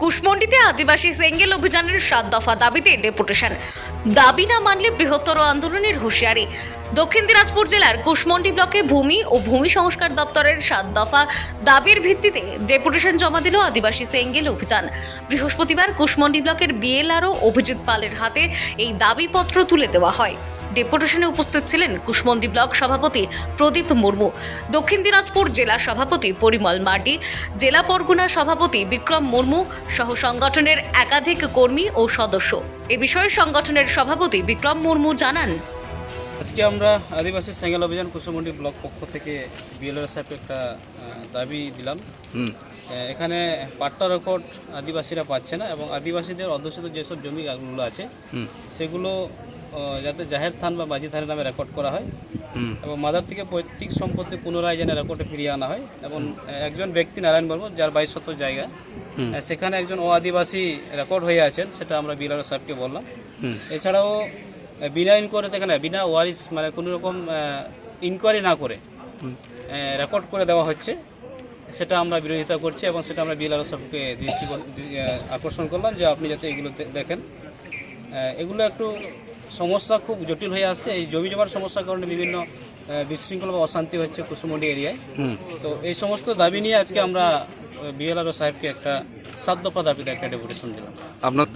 কুশমন্ডিতে আদিবাসী সেঙ্গেল অভিযানের সাত দফা দাবিতে ডেপুটেশন। দাবি না মানলে বৃহত্তর আন্দোলনের হুঁশিয়ারি। দক্ষিণ দিনাজপুর জেলার কুশমন্ডি ব্লকে ভূমি ও ভূমি সংস্কার দপ্তরের সাত দফা দাবির ভিত্তিতে ডেপুটেশন জমা দিল আদিবাসী সেঙ্গেল অভিযান। বৃহস্পতিবার কুশমন্ডি ব্লকের বিএলআরও অভিজিৎ পালের হাতে এই দাবিপত্র তুলে দেওয়া হয়। ডেপুটেশনে উপস্থিত ছিলেন কুশমন্ডি ব্লক সভাপতি প্রদীপ মুর্মু, দক্ষিণ দিনাজপুর জেলা সভাপতি পরিমল মার্ডি জেলা পরগনা সভাপতি বিক্রম মুর্মু সহ সংগঠনের একাধিক কর্মী ও সদস্য। এ বিষয়ে সংগঠনের সভাপতি বিক্রম মুর্মু জানান। আজকে আমরা আদিবাসী সেঙ্গেল অভিযান কুসুমন্ডি ব্লক পক্ষ থেকে বিএলআর সাহেবকে একটা দাবি দিলাম। এখানে পাট্টা রেকর্ড আদিবাসীরা পাচ্ছে না এবং আদিবাসীদের অধ্যুষিত যেসব জমিগুলো আছে সেগুলো যাতে জাহের থান বা মাঝি থানের নামে রেকর্ড করা হয় এবং মাদার থেকে পৈতৃক সম্পত্তি পুনরায় যেন রেকর্ডে ফিরিয়ে আনা হয় এবং একজন ব্যক্তি নারায়ণ বর্ম যার বাইশ শত জায়গা সেখানে একজন ও আদিবাসী রেকর্ড হয়ে আছেন সেটা আমরা বিএলআর সাহেবকে বললাম। এছাড়াও বিনা ইনকোয়ারি থেকে না বিনা ওয়ারিস মানে কোনো রকম ইনকোয়ারি না করে রেকর্ড করে দেওয়া হচ্ছে। সেটা আমরা বিরোধিতা করছি এবং সেটা আমরা বিএলআর সাহেবকে দৃষ্টি আকর্ষণ করলাম যে আপনি যাতে এগুলো দেখেন। এগুলো একটু সমস্যা খুব জটিল হয়ে আসছে। এই জমি জমার সমস্যার কারণে বিভিন্ন বিশৃঙ্খলা বা অশান্তি হচ্ছে কুসুমন্ডি এরিয়ায়। তো এই সমস্ত দাবি নিয়ে আজকে আমরা বিএলআর সাহেবকে একটা সাত দফা দাবিতে একটা ডেপুটেশন দিলাম। আপনার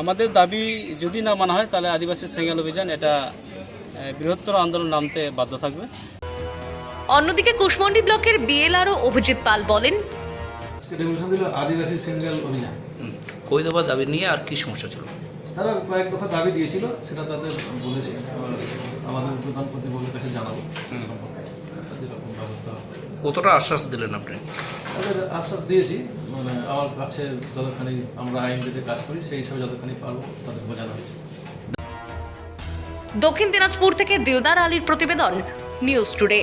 আমাদের দাবি যদি না মানা হয় তাহলে আদিবাসী সেঙ্গেল অভিযান এটা বৃহত্তর আন্দোলন নামতে বাধ্য থাকবে। অন্যদিকে কুশমন্ডি ব্লকের বিএলআরও অভিজিৎ পাল বলেন আদিবাসী সিঙ্গেল অভিযান। ওই দফা দাবি নিয়ে আর কি সমস্যা ছিল? তারা কয়েক দফা দাবি দিয়েছিল সেটা তাদের বলেছে। আমাদের প্রধান প্রতিপক্ষের কাছে জানাব। কতটা আশ্বাস দিলেন আপনি? তাদের আশ্বাস দিয়েছি মানে আমার কাছে যতখানি আমরা আইন দিতে কাজ করি, সেই হিসাবে যতখানি পারব তাদের বোঝানো হয়েছে। দক্ষিণ দিনাজপুর থেকে দিলদার আলীর প্রতিবেদন, নিউজ টুডে।